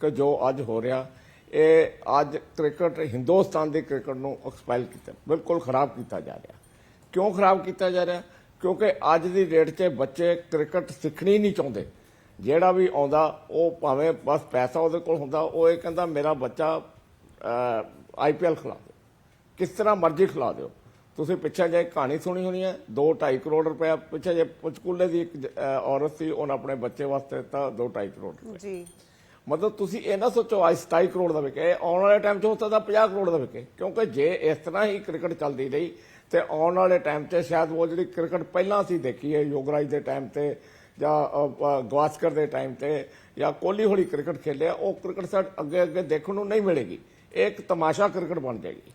ਕਿ ਜੋ ਅੱਜ ਹੋ ਰਿਹਾ, ਇਹ ਅੱਜ ਕ੍ਰਿਕਟ, ਹਿੰਦੁਸਤਾਨ ਦੇ ਕ੍ਰਿਕਟ ਨੂੰ ਐਕਸਪਾਇਲ ਕੀਤਾ, ਬਿਲਕੁਲ ਖਰਾਬ ਕੀਤਾ ਜਾ ਰਿਹਾ। ਕਿਉਂ ਖਰਾਬ ਕੀਤਾ ਜਾ ਰਿਹਾ? ਕਿਉਂਕਿ ਅੱਜ ਦੀ ਡੇਟ 'ਚ ਬੱਚੇ ਕ੍ਰਿਕਟ ਸਿੱਖਣੀ ਨਹੀਂ ਚਾਹੁੰਦੇ। ਜਿਹੜਾ ਵੀ ਆਉਂਦਾ, ਉਹ ਭਾਵੇਂ ਬਸ ਪੈਸਾ ਉਹਦੇ ਕੋਲ ਹੁੰਦਾ, ਉਹ ਇਹ ਕਹਿੰਦਾ, ਮੇਰਾ ਬੱਚਾ ਆਈਪੀਐਲ ਖਿਲਾ ਦਿਓ। ਕਿਸ ਤਰ੍ਹਾਂ ਮਰਜ਼ੀ ਖਿਲਾ ਦਿਓ। ਤੁਸੀਂ ਪਿੱਛੇ ਜੇ ਕਹਾਣੀ ਸੁਣੀ ਹੋਣੀ ਹੈ 2.5 ਕਰੋੜ ਰੁਪਏ ਪਿੱਛੇ ਜੇ ਪਚਕੂਲੇ ਦੀ ਇੱਕ ਔਰਤ ਸੀ, ਉਹਨੇ ਆਪਣੇ ਬੱਚੇ ਵਾਸਤੇ ਦਿੱਤਾ 2.5 ਕਰੋੜ ਰੁਪਏ। ਜੀ। ਮਤਲਬ ਤੁਸੀਂ ਇਹ ਨਾ ਸੋਚੋ, ਅੱਜ 27 ਕਰੋੜ ਦਾ ਵਿਕੇ ਆਉਣ ਵਾਲੇ ਟਾਈਮ 'ਚ ਹੋ ਸਕਦਾ 50 ਕਰੋੜ ਦਾ ਵਿਕੇ। ਕਿਉਂਕਿ ਜੇ ਇਸ ਤਰ੍ਹਾਂ ਹੀ ਕ੍ਰਿਕਟ ਚੱਲਦੀ ਰਹੀ, ਤੇ ਆਉਣ ਵਾਲੇ ਟਾਈਮ 'ਚ ਸ਼ਾਇਦ ਉਹ ਜਿਹੜੀ ਕ੍ਰਿਕਟ ਪਹਿਲਾਂ ਅਸੀਂ ਦੇਖੀ ਹੈ, ਯੋਗਰਾਜ ਦੇ ਟਾਈਮ ਤੇ ਜਾਂ ਗਵਾਸਕਰ ਦੇ ਟਾਈਮ ਤੇ ਜਾਂ ਕੋਹਲੀ ਹੋਲੀ ਕ੍ਰਿਕਟ ਖੇਲਿਆ, ਉਹ ਕ੍ਰਿਕਟ ਸਾਡ ਅੱਗੇ ਅੱਗੇ ਦੇਖਣ ਨੂੰ ਨਹੀਂ ਮਿਲੇਗੀ। ਇਹ ਇੱਕ ਤਮਾਸ਼ਾ ਕ੍ਰਿਕਟ ਬਣ ਜਾਏਗੀ।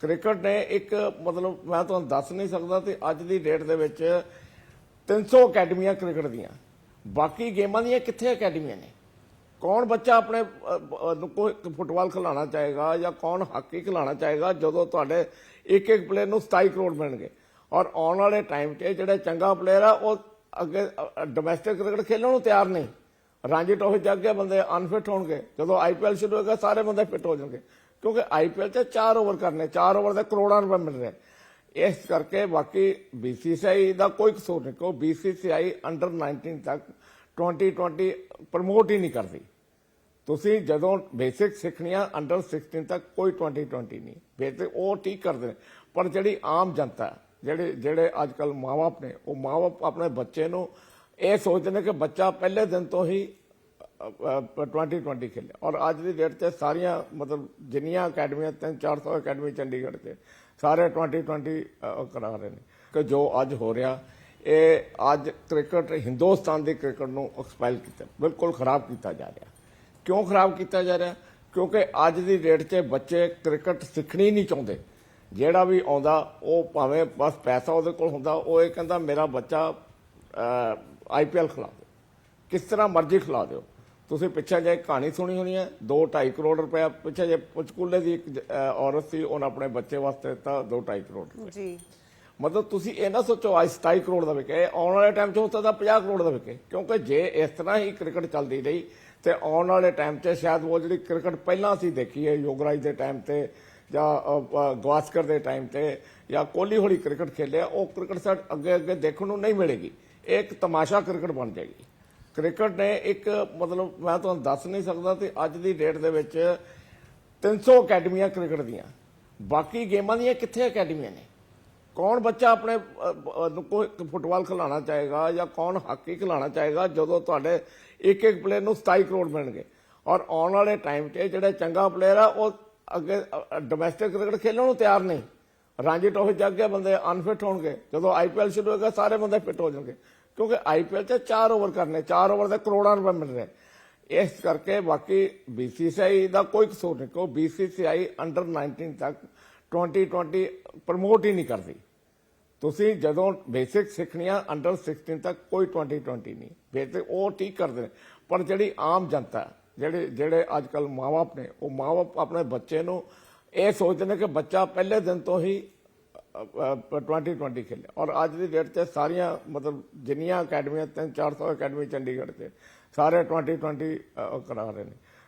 ਕ੍ਰਿਕਟ ਨੇ ਇੱਕ, ਮਤਲਬ ਮੈਂ ਤੁਹਾਨੂੰ ਦੱਸ ਨਹੀਂ ਸਕਦਾ ਤੇ ਅੱਜ ਦੀ ਡੇਟ ਦੇ ਵਿੱਚ 300 ਅਕੈਡਮੀਆਂ ਕ੍ਰਿਕਟ ਦੀਆਂ। ਬਾਕੀ ਗੇਮਾਂ ਦੀਆਂ ਕਿੱਥੇ ਅਕੈਡਮੀਆਂ ਨੇ? ਕੌਣ ਬੱਚਾ ਆਪਣੇ ਨੂੰ ਕੋਈ ਫੁੱਟਬਾਲ ਖਿਲਾਉਣਾ ਚਾਹੇਗਾ ਜਾਂ ਕੌਣ ਹਾਕੀ ਖਿਲਾਉਣਾ ਚਾਹੇਗਾ ਜਦੋਂ ਤੁਹਾਡੇ ਇੱਕ ਇੱਕ ਪਲੇਅਰ ਨੂੰ 27 ਕਰੋੜ ਮਿਲਣਗੇ? ਔਰ ਆਉਣ ਵਾਲੇ ਟਾਈਮ 'ਤੇ ਜਿਹੜੇ ਚੰਗਾ ਪਲੇਅਰ ਆ, ਉਹ ਅੱਗੇ ਡੋਮੈਸਟਿਕ ਕ੍ਰਿਕਟ ਖੇਲਣ ਨੂੰ ਤਿਆਰ ਨਹੀਂ। ਰਾਂਝੀ ਟਰੋਫੀ ਚ ਅੱਗੇ ਬੰਦੇ ਅਨਫਿਟ ਹੋਣਗੇ। ਜਦੋਂ ਆਈਪੀਐਲ ਸ਼ੁਰੂ ਹੋਏਗਾ, ਸਾਰੇ ਬੰਦੇ ਫਿੱਟ ਹੋ ਜਾਣਗੇ। ਕਿਉਂਕਿ ਆਈਪੀਐਲ 'ਚ 4 ਓਵਰ ਕਰਨੇ 4 ਓਵਰ ਦੇ ਕਰੋੜਾਂ ਰੁਪਏ ਮਿਲ ਰਹੇ। ਇਸ ਕਰਕੇ ਬਾਕੀ ਬੀਸੀਸੀਆਈ ਦਾ ਕੋਈ ਕਸੂਰ ਨਹੀਂ। ਕੋ ਬੀਸੀਸੀਆਈ ਅੰਡਰ 19 ਤੱਕ 2020 ਪ੍ਰਮੋਟ ਹੀ ਨਹੀਂ ਕਰਦੀ। ਤੁਸੀਂ ਜਦੋਂ ਬੇਸਿਕ ਸਿੱਖਣੀਆਂ ਅੰਡਰ 16 ਤੱਕ ਕੋਈ 2020 ਨਹੀਂ। ਬੇਸਿਕ ਉਹ ਠੀਕ ਕਰਦੇ ਨੇ। ਪਰ ਜਿਹੜੀ ਆਮ ਜਨਤਾ ਜਿਹੜੇ ਜਿਹੜੇ ਅੱਜ ਕੱਲ ਮਾਪੇ ਨੇ ਉਹ ਮਾਪੇ ਆਪਣੇ ਬੱਚੇ ਨੂੰ ਇਹ ਸੋਚਦੇ ਨੇ ਕਿ ਬੱਚਾ ਪਹਿਲੇ ਦਿਨ ਤੋਂ ਹੀ 2020 ਖੇਲੇ। ਔਰ ਅੱਜ ਦੀ ਡੇਟ 'ਚ ਸਾਰੀਆਂ ਮਤਲਬ ਜਿੰਨੀਆਂ ਅਕੈਡਮੀਆਂ 3-400 ਅਕੈਡਮੀ ਚੰਡੀਗੜ੍ਹ 'ਚ ਸਾਰੇ 2020 ਅ, ਕਰਾ ਰਹੇ ਨੇ। ਕਿ ਜੋ ਅੱਜ ਹੋ ਰਿਹਾ ਇਹ ਅੱਜ ਕ੍ਰਿਕਟ ਹਿੰਦੁਸਤਾਨ ਦੇ ਕ੍ਰਿਕਟ ਨੂੰ ਐਕਸਪੈਲ ਕੀਤਾ, ਬਿਲਕੁਲ ਖਰਾਬ ਕੀਤਾ ਜਾ ਰਿਹਾ। ਕਿਉਂ ਖਰਾਬ ਕੀਤਾ ਜਾ ਰਿਹਾ? ਕਿਉਂਕਿ ਅੱਜ ਦੀ ਡੇਟ 'ਚ ਬੱਚੇ ਕ੍ਰਿਕਟ ਸਿੱਖਣੀ ਨਹੀਂ ਚਾਹੁੰਦੇ। ਜਿਹੜਾ ਵੀ ਆਉਂਦਾ, ਉਹ ਭਾਵੇਂ ਬਸ ਪੈਸਾ ਉਹਦੇ ਕੋਲ ਹੁੰਦਾ, ਉਹ ਇਹ ਕਹਿੰਦਾ, ਮੇਰਾ ਬੱਚਾ ਆਈਪੀਐਲ ਖਿਲਾ ਦਿਓ। ਕਿਸ ਤਰ੍ਹਾਂ ਮਰਜ਼ੀ ਖਿਲਾ ਦਿਓ। ਤੁਸੀਂ ਪਿੱਛੇ ਜੇ ਕਹਾਣੀ ਸੁਣੀ ਹੋਣੀ ਹੈ 2.5 ਕਰੋੜ ਰੁਪਏ, ਪਿੱਛੇ ਜੇ ਪੰਚਕੂਲੇ ਦੀ ਇੱਕ ਔਰਤ ਸੀ, ਉਹਨੇ ਆਪਣੇ ਬੱਚੇ ਵਾਸਤੇ ਦਿੱਤਾ 2.5 ਕਰੋੜ ਰੁਪਏ। ਜੀ। ਮਤਲਬ ਤੁਸੀਂ ਇਹ ਨਾ ਸੋਚੋ, ਅੱਜ 27 ਕਰੋੜ ਦਾ ਵਿਕੇ ਆਉਣ ਵਾਲੇ ਟਾਈਮ 'ਚ ਹੋ ਸਕਦਾ 50 ਕਰੋੜ ਦਾ ਵਿਕੇ। ਕਿਉਂਕਿ ਜੇ ਇਸ ਤਰ੍ਹਾਂ ਹੀ ਕ੍ਰਿਕਟ ਚੱਲਦੀ ਰਹੀ, ਤੇ ਆਉਣ ਵਾਲੇ ਟਾਈਮ 'ਚ ਸ਼ਾਇਦ ਉਹ ਜਿਹੜੀ ਕ੍ਰਿਕਟ ਪਹਿਲਾਂ ਅਸੀਂ ਦੇਖੀ ਹੈ, ਯੋਗਰਾਜ ਦੇ ਟਾਈਮ ਤੇ ਜਾਂ ਗਵਾਸਕਰ ਦੇ ਟਾਈਮ ਤੇ ਜਾਂ ਕੋਹਲੀ ਹੋਲੀ ਕ੍ਰਿਕਟ ਖੇਲਿਆ, ਉਹ ਕ੍ਰਿਕਟ ਸਾਡ ਅੱਗੇ ਅੱਗੇ ਦੇਖਣ ਨੂੰ ਨਹੀਂ ਮਿਲੇਗੀ। ਇਹ ਇੱਕ ਤਮਾਸ਼ਾ ਕ੍ਰਿਕਟ ਬਣ ਜਾਏਗੀ। ਕ੍ਰਿਕਟ ਨੇ ਇੱਕ, ਮਤਲਬ ਮੈਂ ਤੁਹਾਨੂੰ ਦੱਸ ਨਹੀਂ ਸਕਦਾ ਤੇ ਅੱਜ ਦੀ ਡੇਟ ਦੇ ਵਿੱਚ 300 ਅਕੈਡਮੀਆਂ ਕ੍ਰਿਕਟ ਦੀਆਂ। ਬਾਕੀ ਗੇਮਾਂ ਦੀਆਂ ਕਿੱਥੇ ਅਕੈਡਮੀਆਂ ਨੇ? ਕੌਣ ਬੱਚਾ ਆਪਣੇ ਕੋਈ ਫੁੱਟਬਾਲ ਖਿਲਾਉਣਾ ਚਾਹੇਗਾ ਜਾਂ ਕੌਣ ਹਾਕੀ ਖਿਲਾਉਣਾ ਚਾਹੇਗਾ ਜਦੋਂ ਤੁਹਾਡੇ ਇੱਕ ਇੱਕ ਪਲੇਅਰ ਨੂੰ 27 ਕਰੋੜ ਮਿਲਣਗੇ। ਔਰ ਆਉਣ ਵਾਲੇ ਟਾਈਮ 'ਤੇ ਜਿਹੜੇ ਚੰਗਾ ਪਲੇਅਰ ਆ, ਉਹ ਅੱਗੇ ਡੋਮੈਸਟਿਕ ਕ੍ਰਿਕਟ ਖੇਲਣ ਨੂੰ ਤਿਆਰ ਨਹੀਂ ਰਾਂਝੀ ਟਰੋਫੀ ਚ ਕੇ ਬੰਦੇ ਅਨਫਿਟ ਹੋਣਗੇ। ਜਦੋਂ ਆਈਪੀਐਲ ਸ਼ੁਰੂ ਹੋਏਗਾ, ਸਾਰੇ ਬੰਦੇ ਫਿੱਟ ਹੋ ਜਾਣਗੇ। ਕਿਉਂਕਿ ਆਈਪੀਐਲ 'ਚ 4 ਓਵਰ ਕਰਨੇ 4 ਓਵਰ ਦੇ ਕਰੋੜਾਂ ਰੁਪਏ ਮਿਲ ਰਹੇ। ਇਸ ਕਰਕੇ ਬਾਕੀ ਬੀਸੀਸੀਆਈ ਦਾ ਕੋਈ ਕਸੂਰ ਨਹੀਂ ਕੋ ਬੀਸੀਸੀਆਈ ਅੰਡਰ 19 ਤੱਕ 2020 ਪ੍ਰਮੋਟ ਹੀ ਨਹੀਂ ਕਰਦੀ। ਤੁਸੀਂ ਜਦੋਂ ਬੇਸਿਕ ਸਿੱਖਣੀਆਂ ਅੰਡਰ 16 ਤੱਕ ਕੋਈ 2020 ਨਹੀਂ। ਬੇਸਿਕ ਉਹ ਠੀਕ ਕਰਦੇ ਨੇ। ਪਰ ਜਿਹੜੀ ਆਮ ਜਨਤਾ ਜਿਹੜੇ ਜਿਹੜੇ ਅੱਜ ਕੱਲ ਮਾਪੇ ਨੇ ਉਹ ਮਾਪੇ ਆਪਣੇ ਬੱਚੇ ਨੂੰ ਇਹ ਸੋਚਦੇ ਨੇ ਕਿ ਬੱਚਾ ਪਹਿਲੇ ਦਿਨ ਤੋਂ ਹੀ 2020 ਖੇਲੇ ਔਰ ਅੱਜ ਦੀ ਡੇਟ 'ਚ ਸਾਰੀਆਂ ਮਤਲਬ ਜਿੰਨੀਆਂ ਅਕੈਡਮੀਆਂ 3-400 ਅਕੈਡਮੀ ਚੰਡੀਗੜ੍ਹ 'ਚ ਸਾਰੇ 2020 ਅ, ਕਰਾ ਰਹੇ ਨੇ।